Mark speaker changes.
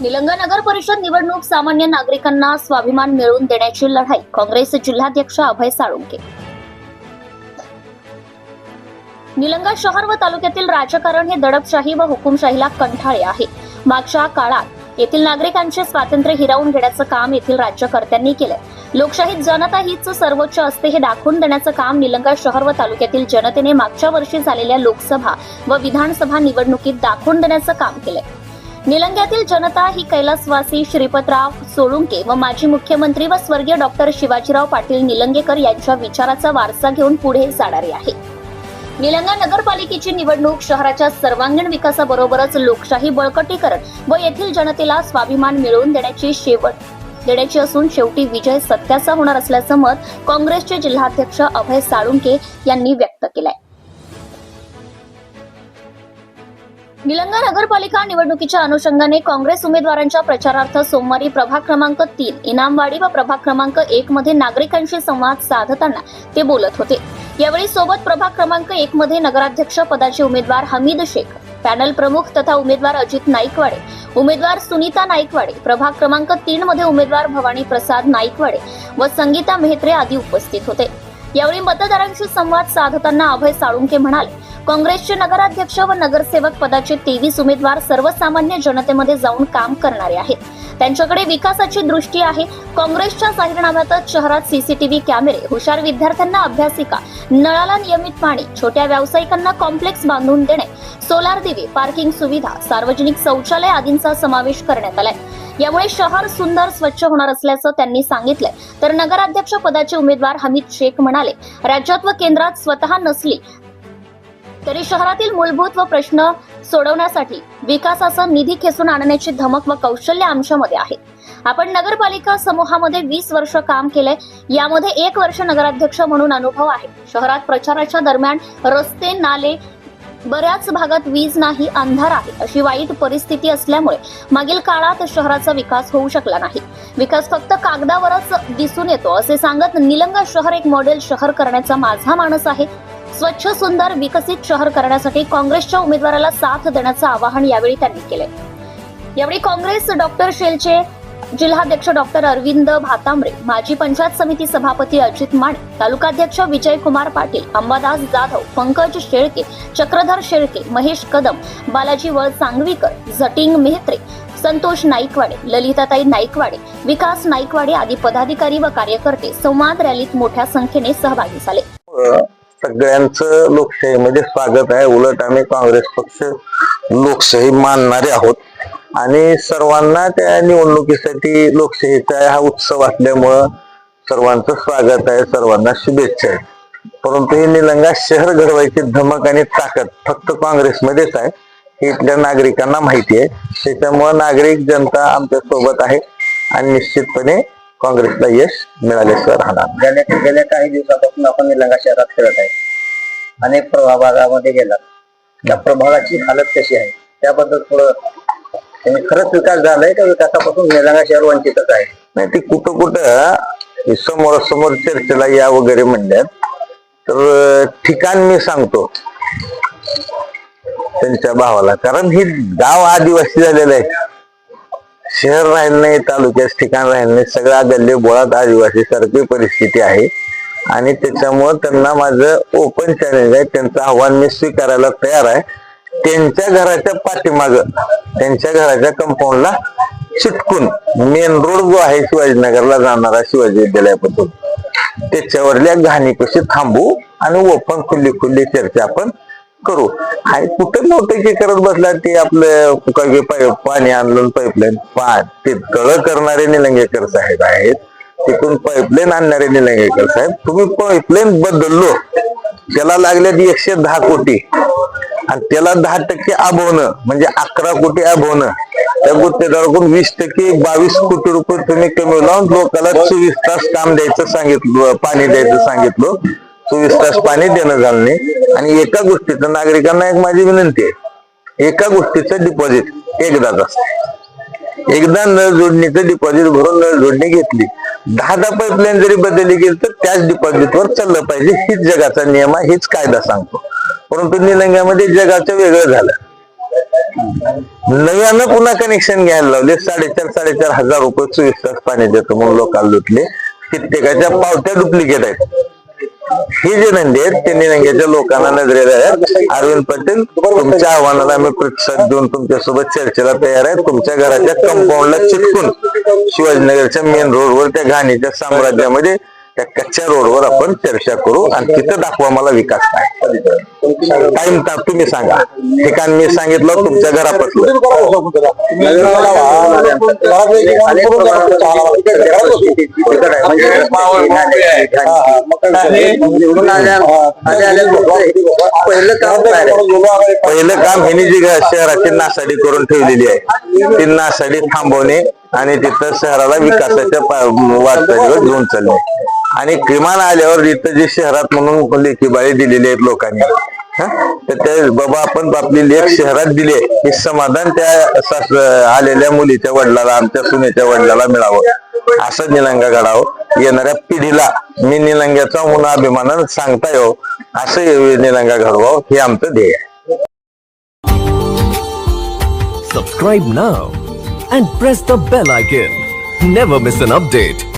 Speaker 1: निलंगा नगर परिषद निवडणूक सामान्य नागरिकांना स्वाभिमान मिळवून देण्याची लढाई काँग्रेस जिल्हाध्यक्ष अभय साळुंके. निलंगा शहर व तालुक्यातील राजकारण हे दडपशाही व हुकुमशाहीला कंठाळे आहे. मागच्या काळात येथील नागरिकांचे स्वातंत्र्य हिरावून घेण्याचं काम येथील राज्यकर्त्यांनी केलंय. लोकशाहीत जनता हीच सर्वोच्च असते हे दाखवून देण्याचं काम निलंगा शहर व तालुक्यातील जनतेने मागच्या वर्षी झालेल्या लोकसभा व विधानसभा निवडणुकीत दाखवून देण्याचं काम केलंय. निलंग्यातील जनता ही कैलासवासी श्रीपतराव सोळुंके व माजी मुख्यमंत्री व स्वर्गीय डॉक्टर शिवाजीराव पाटील निलंगेकर यांच्या विचाराचा वारसा घेऊन पुढे जाणारी आहे. निलंगा नगरपालिकेची निवडणूक शहराच्या सर्वांगीण विकासाबरोबरच लोकशाही बळकटीकरण व येथील जनतेला स्वाभिमान मिळवून देण्याची शेवट देण्याची असून शेवटी विजय सत्याचा होणार असल्याचं मत काँग्रेसचे जिल्हाध्यक्ष अभय साळुंके यांनी व्यक्त केलंय. निलंगा नगरपालिका निवडणुकीच्या अनुषंगाने काँग्रेस उमेदवारांच्या प्रचारार्थ सोमवारी प्रभाग क्रमांक तीन इनामवाडी व प्रभाग क्रमांक एक मध्ये नागरिकांशी संवाद साधताना ते बोलत होते. यावेळी सोबत प्रभाग क्रमांक एक मध्ये नगराध्यक्ष पदाचे उमेदवार हमीद शेख पॅनल प्रमुख तथा उमेदवार अजित नाईकवाडे उमेदवार सुनीता नाईकवाडे प्रभाग क्रमांक तीन मध्ये उमेदवार भवानी प्रसाद नाईकवाडे व संगीता मेहत्रे आदी उपस्थित होते. यावेळी मतदारांशी संवाद साधताना अभय साळुंके म्हणाले काँग्रेसचे नगराध्यक्ष व नगरसेवक पदाचे तेवीस उमेदवार सर्वसामान्य जनतेमध्ये जाऊन काम करणारे आहेत. त्यांच्याकडे विकासाची दृष्टी आहे. काँग्रेसच्या जाहीरनाम्यातच शहरात सीसीटीव्ही कॅमेरे हुशार विद्यार्थ्यांना अभ्यासिका नळाला नियमित पाणी छोट्या व्यावसायिकांना कॉम्प्लेक्स बांधून देणे सोलार दिवे पार्किंग सुविधा सार्वजनिक शौचालय आदींचा समावेश करण्यात आलाय. यामुळे शहर सुंदर स्वच्छ होणार असल्याचं त्यांनी सांगितलंय. तर नगराध्यक्ष पदाचे उमेदवार हमीद शेख म्हणाले राज्यात व केंद्रात स्वतः नसली तरी शहरातील मूलभूत व प्रश्न सोडवण्यासाठी विकासाचा निधी खेचून आणण्याची धमक व कौशल्य आमच्यामध्ये आहे. आपण नगरपालिका समूहामध्ये वीस वर्ष काम केले यामध्ये एक वर्ष नगराध्यक्ष म्हणून अनुभव आहे. शहरात प्रचाराच्या दरम्यान रस्ते नाले बऱ्याच भागात वीज नाही अंधार आहे अशी वाईट परिस्थिती असल्यामुळे मागील काळात शहराचा विकास होऊ शकला नाही. विकास फक्त कागदावरच दिसून येतो असे सांगत निलंगा शहर एक मॉडेल शहर करण्याचा माझा मानस आहे. स्वच्छ सुंदर विकसित शहर करण्यासाठी काँग्रेसच्या उमेदवाराला साथ देण्याचं आवाहन यावेळी त्यांनी केले यावेळी काँग्रेस डॉक्टर शेलचे जिल्हाध्यक्ष डॉक्टर अरविंद भातांबरे माजी पंचायत समिती सभापती अजित माने तालुकाध्यक्ष विजयकुमार पाटील अंबादास जाधव पंकज शेळके चक्रधर शेळके महेश कदम बालाजी वळ सांगवीकर झटिंग मेहत्रे संतोष नाईकवाडे ललिताताई नाईकवाडे विकास नाईकवाडे आदी पदाधिकारी व कार्यकर्ते संवाद रॅलीत मोठ्या संख्येने सहभागी झाले.
Speaker 2: सगळ्यांचं लोकशाहीमध्ये म्हणजे स्वागत आहे. उलट आम्ही काँग्रेस पक्ष लोकशाही मानणारे आहोत. आणि सर्वांना त्या निवडणुकीसाठी लोकशाहीचा हा उत्सव असल्यामुळं सर्वांचं स्वागत आहे सर्वांना शुभेच्छा आहे. परंतु ही निलंगा शहर घडवायची धमक आणि ताकद फक्त काँग्रेसमध्येच आहे. हे इथल्या नागरिकांना माहिती आहे. त्याच्यामुळं नागरिक जनता आमच्यासोबत आहे आणि निश्चितपणे काँग्रेसला यश मिळाल्याशिवाय राहणार
Speaker 3: गेल्या गेल्या काही दिवसापासून आपण निलंगा शहरात फिरत आहे. अनेक प्रभागामध्ये गेला त्या प्रभागाची हालत कशी आहे? त्याबद्दल थोडं खरंच विकास झालाय का विकासापासून निलंगा शहर वंचितच आहे?
Speaker 2: नाही ते कुठं कुठं समोर समोर चर्चेला या वगैरे म्हणल्यात. तर ठिकाण मी सांगतो. त्यांच्या भावाला. कारण हे गाव आदिवासी झालेलं आहे. शहर राहिलं नाही तालुक्यात ठिकाण राहिलं नाही सगळ्या गल्ले बोळात आदिवासी सारखी परिस्थिती आहे. आणि त्याच्यामुळं त्यांना माझं ओपन चॅलेंज आहे. त्यांचं आव्हान मी स्वीकारायला तयार आहे. त्यांच्या घराच्या पाठीमाग त्यांच्या घराच्या कंपाऊंडला चिटकून मेन रोड जो आहे शिवाजीनगरला जाणारा शिवाजी विद्यालयापासून त्याच्यावरल्या घाणी कशी थांबू आणि ओपन खुल्ली खुल्ली चर्चा आपण करू. आणि कुठे नोटकी करत बसला ते आपलं काही पाणी आणलं पाईपलाईन पा ते तळ करणारे निलंगेकर साहेब आहेत. तिकडून पाईपलाईन आणणारे निलंगेकर साहेब. तुम्ही पाईपलाईन बदललो. त्याला लागल्यात एकशे दहा कोटी. आणि त्याला दहा टक्के अभवणं म्हणजे अकरा कोटी अभवणं त्या गुत्तेदाराकडून वीस टक्के बावीस कोटी रुपये तुम्ही कमी लावून लोकांना चोवीस तास काम द्यायचं सांगितलं पाणी द्यायचं सांगितलं. चोवीस तास पाणी देणं झालं नाही. आणि एका गोष्टीचं नागरिकांना एक माझी विनंती आहे. एका गोष्टीचं डिपॉझिट एकदाच असतं. एकदा नळ जोडणीचं डिपॉझिट भरून नळ जोडणी घेतली. दहा दहा पाईपलाईन जरी बदलली गेली तर त्याच डिपॉझिटवर चाललं पाहिजे. हीच जगाचा नियम आहे हीच कायदा सांगतो. परंतु निलंग्यामध्ये जगाचं वेगळं झालं. नव्यानं पुन्हा कनेक्शन घ्यायला लावले. साडेचार साडेचार हजार रुपये चोवीस तास पाणी देतो म्हणून लोकांना लुटले. कित्येकाच्या पावत्या डुप्लिकेट आहेत. ही जे नंदी आहेत ते निलंग्याच्या लोकांना नजरेला आहेत. अरविंद पटेल तुमच्या आव्हानाला आम्ही प्रतिसाद देऊन तुमच्यासोबत चर्चेला तयार आहे तुमच्या घराच्या कंपाऊंडला चिटकून शिवाजीनगरच्या मेन रोडवर त्या घाणीच्या साम्राज्यामध्ये त्या कच्च्या रोडवर आपण चर्चा करू आणि तिथं दाखवा मला विकास काय. टाइम तुम्ही सांगा. ठिकाण मी सांगितलं तुमच्या घरापासून.
Speaker 3: पहिलं काम काय
Speaker 2: पहिलं काम ह्यांनी जी शहराची नासाडी करून ठेवलेली आहे ती नासाडी थांबवणे आणि तिथं शहराला विकासाच्या वाटचालीवर घेऊन चालणे. आणि किमान आल्यावर इथं जी शहरात म्हणून लेखीबाळी दिलेली आहेत लोकांनी तर ते बाबा आपण आपली लेख शहरात दिली हे समाधान त्या आलेल्या मुलीच्या वडिलाला आमच्या सुनेच्या वडिलाला मिळावं असं निलंगा घडावं येणाऱ्या पिढीला मी निलंग्याचा मुला अभिमानानं सांगता येऊ असं निलंगा घडवावं हे आमचं ध्येय आहे
Speaker 4: Subscribe now and press the bell icon. Never miss an update.